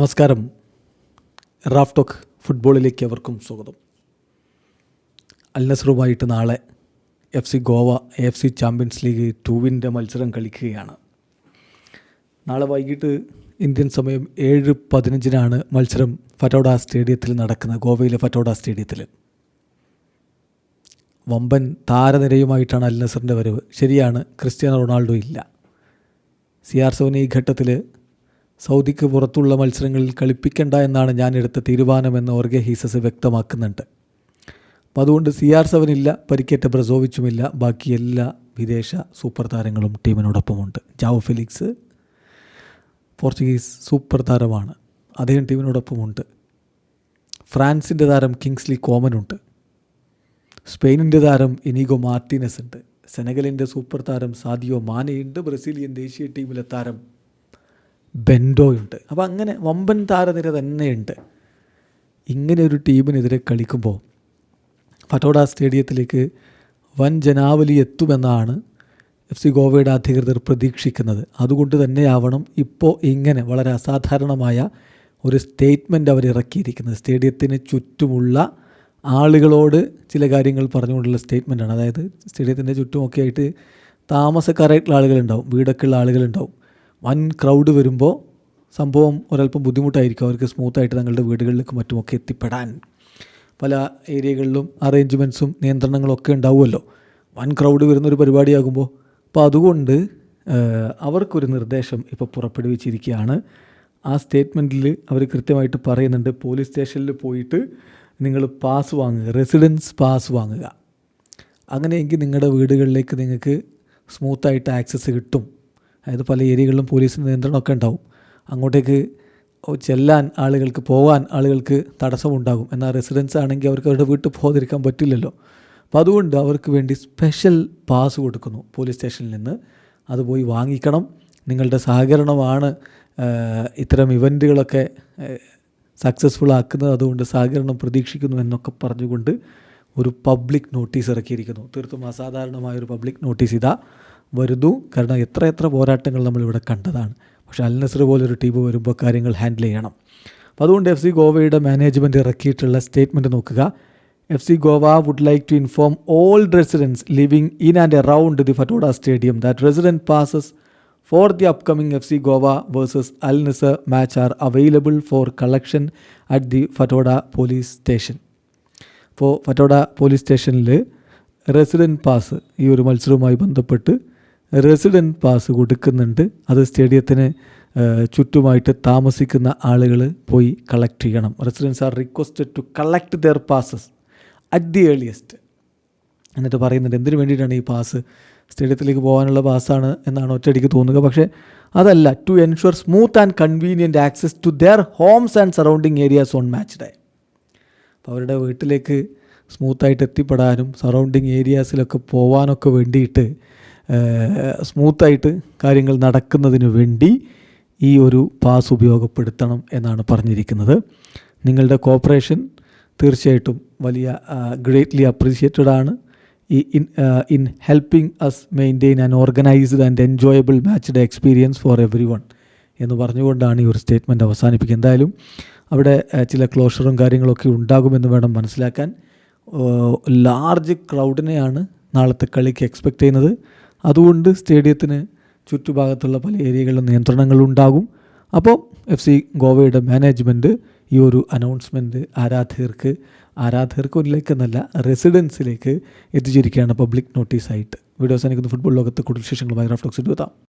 നമസ്കാരം. Raf talk ഫുട്ബോളിലേക്ക് അവർക്കും സ്വാഗതം. അൽ നസറുമായിട്ട് നാളെ F C Goa F C champions league ടൂവിന്റെ മത്സരം കളിക്കുകയാണ്. നാളെ വൈകിട്ട് ഇന്ത്യൻ സമയം ഏഴ് പതിനഞ്ചിനാണ് മത്സരം ഫറ്റോഡ സ്റ്റേഡിയത്തിൽ നടക്കുന്നത് ഗോവയിലെ ഫറ്റോഡ സ്റ്റേഡിയത്തിൽ. വമ്പൻ താരനിരയുമായിട്ടാണ് അൽ നസറിന്റെ വരവ്. ശരിയാണ് ക്രിസ്ത്യാനോ റൊണാൾഡോ ഇല്ല. സി ആർ സെവൻ ഈ ഘട്ടത്തിൽ സൗദിക്ക് പുറത്തുള്ള മത്സരങ്ങളിൽ കളിപ്പിക്കണ്ട എന്നാണ് ഞാൻ എടുത്ത തീരുമാനമെന്ന് ഓർഗെ ഹീസസ് വ്യക്തമാക്കുന്നുണ്ട്. അപ്പോൾ അതുകൊണ്ട് സി ആർ സെവൻ ഇല്ല പരിക്കേറ്റ ബ്രസോവിച്ചുമില്ല ബാക്കി എല്ലാ വിദേശ സൂപ്പർ താരങ്ങളും ടീമിനോടൊപ്പമുണ്ട്. ജാവോ ഫെലിക്സ് പോർച്ചുഗീസ് സൂപ്പർ താരമാണ് അദ്ദേഹം ടീമിനോടൊപ്പമുണ്ട്. ഫ്രാൻസിന്റെ താരം കിങ്സ്ലി കോമനുണ്ട് സ്പെയിനിന്റെ താരം ഇനീഗോ മാർട്ടിനസ് ഉണ്ട് സെനഗലിന്റെ സൂപ്പർ താരം സാദിയോ മാനയുണ്ട് ബ്രസീലിയൻ ദേശീയ ടീമിലെ താരം ബെൻഡോയുണ്ട്. അപ്പോൾ അങ്ങനെ വമ്പൻ താരനിര തന്നെയുണ്ട്. ഇങ്ങനെ ഒരു ടീമിനെതിരെ കളിക്കുമ്പോൾ ഫറ്റോഡ സ്റ്റേഡിയത്തിലേക്ക് വൻ ജനാവലി എത്തുമെന്നാണ് എഫ് സി ഗോവയുടെ അധികൃതർ പ്രതീക്ഷിക്കുന്നത്. അതുകൊണ്ട് തന്നെയാവണം ഇപ്പോൾ ഇങ്ങനെ വളരെ അസാധാരണമായ ഒരു സ്റ്റേറ്റ്മെന്റ് അവർ ഇറക്കിയിരിക്കുന്നത്. സ്റ്റേഡിയത്തിന് ചുറ്റുമുള്ള ആളുകളോട് ചില കാര്യങ്ങൾ പറഞ്ഞുകൊണ്ടുള്ള സ്റ്റേറ്റ്മെന്റാണ് അതായത് സ്റ്റേഡിയത്തിന്റെ ചുറ്റുമൊക്കെ ആയിട്ട് താമസക്കാരായിട്ടുള്ള ആളുകളുണ്ടാവും വീടൊക്കെ ഉള്ള ആളുകളുണ്ടാവും. വൻ ക്രൗഡ് വരുമ്പോൾ സംഭവം ഒരല്പം ബുദ്ധിമുട്ടായിരിക്കും. അവർക്ക് സ്മൂത്തായിട്ട് തങ്ങളുടെ വീടുകളിലേക്ക് മറ്റുമൊക്കെ എത്തിപ്പെടാൻ. പല ഏരിയകളിലും അറേഞ്ച്മെന്റ്സും നിയന്ത്രണങ്ങളൊക്കെ ഉണ്ടാവുമല്ലോ. വൻ ക്രൗഡ് വരുന്നൊരു പരിപാടിയാകുമ്പോൾ അപ്പോൾ അതുകൊണ്ട് അവർക്കൊരു നിർദ്ദേശം ഇപ്പോൾ പുറപ്പെടുവിച്ചിരിക്കുകയാണ്. ആ സ്റ്റേറ്റ്മെന്റിൽ അവർ കൃത്യമായിട്ട് പറയുന്നുണ്ട് പോലീസ് സ്റ്റേഷനിൽ പോയിട്ട് നിങ്ങൾ പാസ് വാങ്ങുക റെസിഡൻസ് പാസ് വാങ്ങുക. അങ്ങനെയെങ്കിൽ നിങ്ങളുടെ വീടുകളിലേക്ക് നിങ്ങൾക്ക് സ്മൂത്തായിട്ട് ആക്സസ് കിട്ടും. അതായത് പല ഏരിയകളിലും പോലീസ് നിയന്ത്രണമൊക്കെ ഉണ്ടാവും. അങ്ങോട്ടേക്ക് ചെല്ലാൻ ആളുകൾക്ക് പോകാൻ ആളുകൾക്ക് തടസ്സമുണ്ടാകും. എന്നാൽ റെസിഡൻസ് ആണെങ്കിൽ അവർക്ക് അവരുടെ വീട്ടിൽ പോകാതിരിക്കാൻ പറ്റില്ലല്ലോ. അപ്പോൾ അതുകൊണ്ട് അവർക്ക് വേണ്ടി സ്പെഷ്യൽ പാസ് കൊടുക്കുന്നു പോലീസ് സ്റ്റേഷനിൽ നിന്ന്. അത് പോയി വാങ്ങിക്കണം. നിങ്ങളുടെ സഹകരണമാണ് ഇത്തരം ഇവന്റുകളൊക്കെ സക്സസ്ഫുൾ ആക്കുന്നത്. അതുകൊണ്ട് സഹകരണം പ്രതീക്ഷിക്കുന്നു എന്നൊക്കെ പറഞ്ഞുകൊണ്ട് ഒരു പബ്ലിക് നോട്ടീസ് ഇറക്കിയിരിക്കുന്നു. തീർത്തും അസാധാരണമായ ഒരു പബ്ലിക് നോട്ടീസ് ഇതാ. വരുന്നു. കാരണം എത്ര എത്ര പോരാട്ടങ്ങൾ നമ്മളിവിടെ കണ്ടതാണ്. പക്ഷേ അൽ നസർ പോലൊരു ടീം വരുമ്പോൾ കാര്യങ്ങൾ ഹാൻഡിൽ ചെയ്യണം. അപ്പോൾ അതുകൊണ്ട് എഫ് സി ഗോവയുടെ മാനേജ്മെന്റ് ഇറക്കിയിട്ടുള്ള സ്റ്റേറ്റ്മെന്റ് നോക്കുക. F C Goa would like to inform all residents living in and around the Fatorda stadium that resident passes for the upcoming F C Goa versus Al Nassr match are available for collection at the Fatorda police station അപ്പോൾ Fatorda police സ്റ്റേഷനിൽ resident pass ഈ ഒരു മത്സരവുമായി ബന്ധപ്പെട്ട് resident pass കൊടുക്കുന്നുണ്ട്. അത് സ്റ്റേഡിയത്തിന് ചുറ്റുമായിട്ട് താമസിക്കുന്ന ആളുകൾ പോയി കളക്ട് ചെയ്യണം. Residents are requested to collect their passes at the earliest എന്നിട്ട് പറയുന്നുണ്ട് എന്തിനു വേണ്ടിയിട്ടാണ് ഈ പാസ് സ്റ്റേഡിയത്തിലേക്ക് പോകാനുള്ള പാസ്സാണ് എന്നാണ് ഒറ്റയടിക്ക് തോന്നുക. പക്ഷേ അതല്ല to ensure smooth and convenient access to their homes and surrounding areas on match day അപ്പോൾ അവരുടെ വീട്ടിലേക്ക് സ്മൂത്തായിട്ട് എത്തിപ്പെടാനും സറൗണ്ടിങ് ഏരിയാസിലൊക്കെ പോകാനൊക്കെ വേണ്ടിയിട്ട് സ്മൂത്തായിട്ട് കാര്യങ്ങൾ നടക്കുന്നതിന് വേണ്ടി ഈ ഒരു പാസ് ഉപയോഗപ്പെടുത്തണം എന്നാണ് പറഞ്ഞിരിക്കുന്നത്. നിങ്ങളുടെ കോപ്പറേഷൻ തീർച്ചയായിട്ടും വലിയ ഗ്രേറ്റ്ലി അപ്രീഷിയേറ്റഡ് ആണ്. ഈ in in helping us maintain and organised and enjoyable match day experience for everyone എന്ന് പറഞ്ഞുകൊണ്ടാണ് ഈ ഒരു സ്റ്റേറ്റ്മെന്റ് അവസാനിപ്പിക്കുക. എന്തായാലും അവിടെ ചില ക്ലോഷറും കാര്യങ്ങളൊക്കെ ഉണ്ടാകുമെന്ന് വേണം മനസ്സിലാക്കാൻ. ലാർജ് ക്രൗഡിനെയാണ് നാളത്തെ കളിക്ക് എക്സ്പെക്റ്റ് ചെയ്യുന്നത്. അതുകൊണ്ട് സ്റ്റേഡിയത്തിന് ചുറ്റുഭാഗത്തുള്ള പല ഏരിയകളിലും നിയന്ത്രണങ്ങൾ ഉണ്ടാകും. അപ്പോൾ എഫ് സി ഗോവയുടെ മാനേജ്മെന്റ് ഈ ഒരു അനൗൺസ്മെന്റ് ആരാധകർക്ക് ആരാധകർക്കിലേക്ക് എന്നല്ല റെസിഡൻസിലേക്ക് എത്തിച്ചിരിക്കുകയാണ് പബ്ലിക് നോട്ടീസായിട്ട്. വീഡിയോസ് എനിക്ക് ഫുട്ബോൾ ലോകത്ത് കൂടുതൽ വിശേഷങ്ങളുമായി റഫ്ലോക്സ് എത്താം.